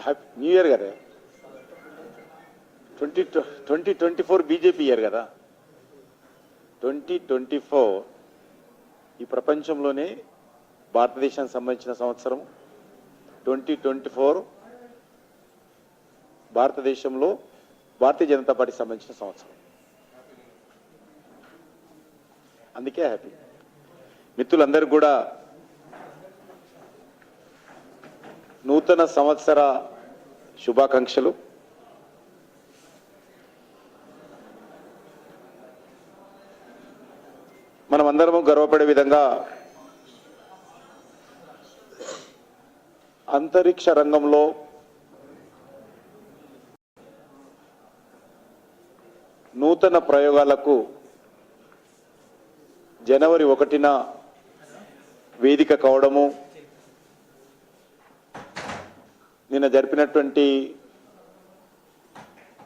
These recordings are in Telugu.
హ్యాపీ న్యూ ఇయర్ కదా twenty twenty twenty four BJP year కదా. ట్వంటీ ట్వంటీ ఫోర్ ఈ ప్రపంచంలోనే భారతదేశానికి సంబంధించిన సంవత్సరం. ట్వంటీ ట్వంటీ ఫోర్ భారతదేశంలో భారతీయ జనతా పార్టీకి సంబంధించిన సంవత్సరం. అందుకే హ్యాపీ మిత్రులందరికీ కూడా నూతన సంవత్సర శుభాకాంక్షలు. మనమందరము గర్వపడే విధంగా అంతరిక్ష రంగంలో నూతన ప్రయోగాలకు జనవరి ఒకటిన వేదిక కావడము నిన్న జరిపినటువంటి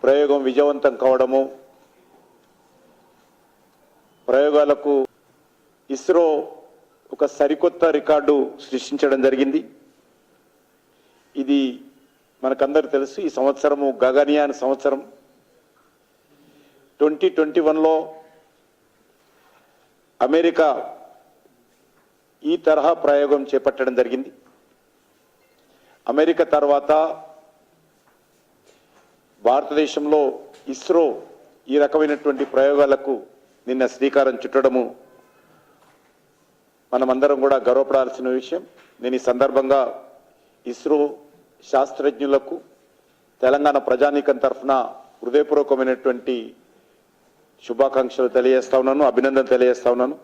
ప్రయోగం విజయవంతం కావడము ప్రయోగాలకు ఇస్రో ఒక సరికొత్త రికార్డు సృష్టించడం జరిగింది. ఇది మనకందరూ తెలుసు ఈ సంవత్సరము గగనయాన్ సంవత్సరం. ట్వంటీ ట్వంటీ వన్లో అమెరికా ఈ తరహా ప్రయోగం చేపట్టడం జరిగింది. అమెరికా తర్వాత భారతదేశంలో ఇస్రో ఈ రకమైనటువంటి ప్రయోగాలకు నిన్న శ్రీకారం చుట్టడము మనమందరం కూడా గర్వపడాల్సిన విషయం. నేను ఈ సందర్భంగా ఇస్రో శాస్త్రజ్ఞులకు తెలంగాణ ప్రజానీకం తరఫున హృదయపూర్వకమైనటువంటి శుభాకాంక్షలు తెలియజేస్తా ఉన్నాను అభినందన తెలియజేస్తా ఉన్నాను.